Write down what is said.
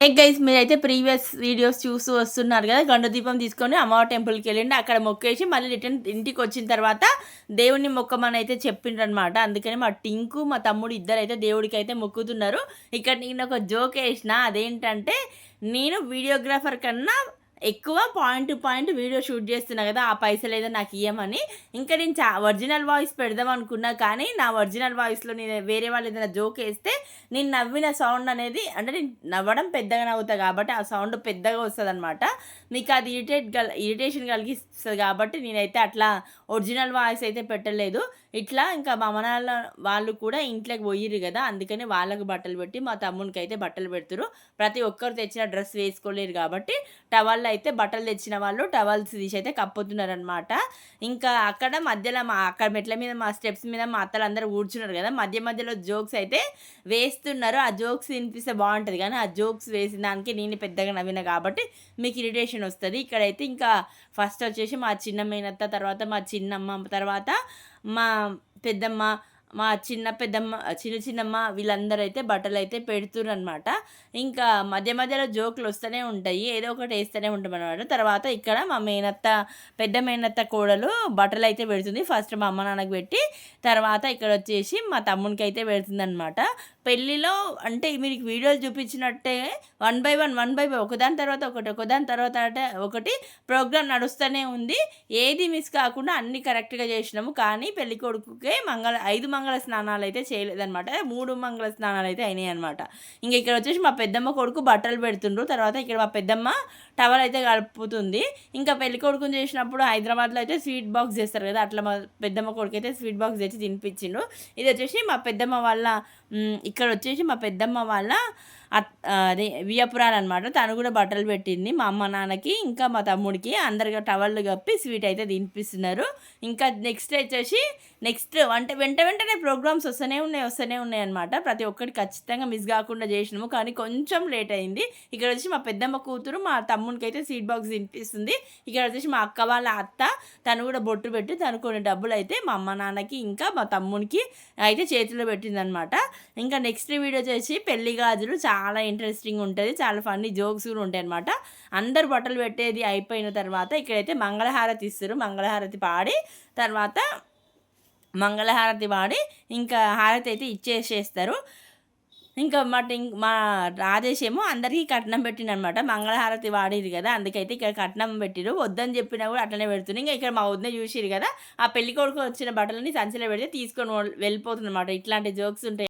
ఏ guys మీరైతే previous videos చూస్తూ వస్తున్నారు కదా గండదీపం తీసుకొని అమ్మవారి టెంపుల్కి వెళ్ళండి. అక్కడ మొక్కేసి మళ్ళీ రిటర్న్ ఇంటికి వచ్చిన తర్వాత దేవుడిని మొక్కమని అయితే చెప్పిండ్రు అనమాట అందుకని మా టింకు మా తమ్ముడు ఇద్దరు అయితే దేవుడికి అయితే మొక్కుతున్నారు. ఇక్కడ నేను ఒక జోక్ వేసిన అదేంటంటే నేను వీడియోగ్రాఫర్ కన్నా ఎక్కువ point to point video shoot చేస్తున్నా కదా ఆ పైసలు ఏదో నాకు ఇవ్వమని ఇంకా నేను చా ఒరిజినల్ వాయిస్ పెడదాం అనుకున్నా కానీ నా ఒరిజినల్ వాయిస్లో నేను వేరే వాళ్ళు ఏదైనా జోక్ వేస్తే నేను నవ్విన సౌండ్ అనేది అంటే నేను నవ్వడం పెద్దగా నవ్వుతా కాబట్టి ఆ సౌండ్ పెద్దగా వస్తుంది అనమాట నీకు అది ఇరిటేట్ కల్ ఇరిటేషన్ కలిగిస్తుంది కాబట్టి నేనైతే అట్లా ఒరిజినల్ వాయిస్ అయితే పెట్టలేదు. ఇట్లా ఇంకా మా అమ్మనాన్న వాళ్ళు కూడా ఇంట్లోకి పోయిర్రు కదా అందుకని వాళ్ళకు బట్టలు పెట్టి మా తమ్మునికి అయితే బట్టలు పెడుతురు ప్రతి ఒక్కరు తెచ్చిన డ్రెస్ వేసుకోలేరు కాబట్టి టవల్ అయితే బట్టలు తెచ్చిన వాళ్ళు టవల్స్ తీసి అయితే కప్పుతున్నారనమాట ఇంకా అక్కడ మధ్యలో మా అక్కడ మెట్ల మీద మా స్టెప్స్ మీద మా అత్తలందరూ కూర్చున్నారు కదా మధ్య మధ్యలో జోక్స్ అయితే వేస్తున్నారు. ఆ జోక్స్ వినిపిస్తే బాగుంటుంది కానీ ఆ జోక్స్ వేసిన దానికి నేను పెద్దగా నవ్విన కాబట్టి మీకు ఇరిటేషన్ వస్తుంది. ఇక్కడైతే ఇంకా ఫస్ట్ వచ్చేసి మా చిన్న మేనత్త తర్వాత మా చిన్నమ్మ తర్వాత మా పెద్దమ్మ మా చిన్న పెద్దమ్మ చిన్న చిన్నమ్మ వీళ్ళందరూ అయితే బట్టలు అయితే పెడుతున్నారు అనమాట ఇంకా మధ్య మధ్యలో జోకులు వస్తూనే ఉంటాయి. ఏదో ఒకటి వేస్తూనే ఉంటాం అనమాట తర్వాత ఇక్కడ మా మేనత్త పెద్ద మేనత్త కోడలు బట్టలు అయితే పెడుతుంది. ఫస్ట్ మా అమ్మ నాన్నకి పెట్టి తర్వాత ఇక్కడ వచ్చేసి మా తమ్మునికి అయితే పెడుతుంది అనమాట పెళ్ళిలో అంటే మీకు వీడియోలు చూపించినట్టే one by one one by one ఒకదాని తర్వాత ఒకటి ఒకదాని తర్వాత ఒకటి ప్రోగ్రామ్ నడుస్తూనే ఉంది. ఏది మిస్ కాకుండా అన్ని కరెక్ట్గా చేసినాము. కానీ పెళ్ళి కొడుకుకే మంగళ ఐదు మంగళ స్నానాలు అయితే చేయలేదన్నమాట. మూడు మంగళ స్నానాలు అయితే అయినాయి అనమాట ఇంకా ఇక్కడ వచ్చేసి మా పెద్దమ్మ కొడుకు బట్టలు పెడుతుండ్రు. తర్వాత ఇక్కడ మా పెద్దమ్మ టవల్ అయితే కలుపుతుంది. ఇంకా పెళ్ళి కొడుకుని చేసినప్పుడు హైదరాబాద్లో అయితే స్వీట్ బాక్స్ చేస్తారు కదా అట్లా మా పెద్దమ్మ కొడుకు అయితే స్వీట్ బాక్స్ తెచ్చి తినిపించిండు. ఇది వచ్చేసి మా పెద్దమ్మ వాళ్ళ ఇక్కడ వచ్చేసి మా పెద్దమ్మ వాళ్ళ అదే వియపురాలు అనమాట తను కూడా బట్టలు పెట్టింది. మా అమ్మ నాన్నకి ఇంకా మా తమ్ముడికి అందరిగా టవళ్ళు కప్పి స్వీట్ అయితే తినిపిస్తున్నారు. ఇంకా నెక్స్ట్ వచ్చేసి నెక్స్ట్ అంటే వెంట వెంటనే ప్రోగ్రామ్స్ వస్తూనే ఉన్నాయి వస్తూనే ఉన్నాయి అనమాట ప్రతి ఒక్కటి ఖచ్చితంగా మిస్ కాకుండా చేసినాము. కానీ కొంచెం లేట్ అయింది. ఇక్కడ వచ్చి మా పెద్దమ్మ కూతురు మా తమ్మునికి అయితే సీట్ బాక్స్ తినిపిస్తుంది. ఇక్కడ వచ్చేసి మా అక్క వాళ్ళ అత్త తను కూడా బొట్టు పెట్టి తను కొన్ని డబ్బులు అయితే మా అమ్మ నాన్నకి ఇంకా మా తమ్మునికి అయితే చేతిలో పెట్టిందనమాట ఇంకా నెక్స్ట్ వీడియో వచ్చేసి పెళ్ళి గాజులు చాలా ఇంట్రెస్టింగ్ ఉంటుంది. చాలా ఫన్నీ జోక్స్ కూడా ఉంటాయి అనమాట అందరు బట్టలు పెట్టేది అయిపోయిన తర్వాత ఇక్కడైతే మంగళహారతి ఇస్తారు. మంగళహారతి పాడి తర్వాత మంగళహారతి వాడి ఇంకా హారతి అయితే ఇచ్చేసేస్తారు. ఇంకా మా మా రాజేష్ ఏమో అందరికీ కట్నం పెట్టినమాట మంగళహారతి వాడేది కదా అందుకైతే ఇక్కడ కట్నం పెట్టిరు. వద్దని చెప్పినా కూడా అట్లనే పెడుతుంది ఇంకా ఇక్కడ మా వద్ద చూసిరు కదా ఆ పెళ్ళి కొడుకు వచ్చిన బట్టలని సంచిలో పెడితే తీసుకొని వెళ్ళిపోతుందన్నమాట. ఇట్లాంటి జోక్స్ ఉంటాయి.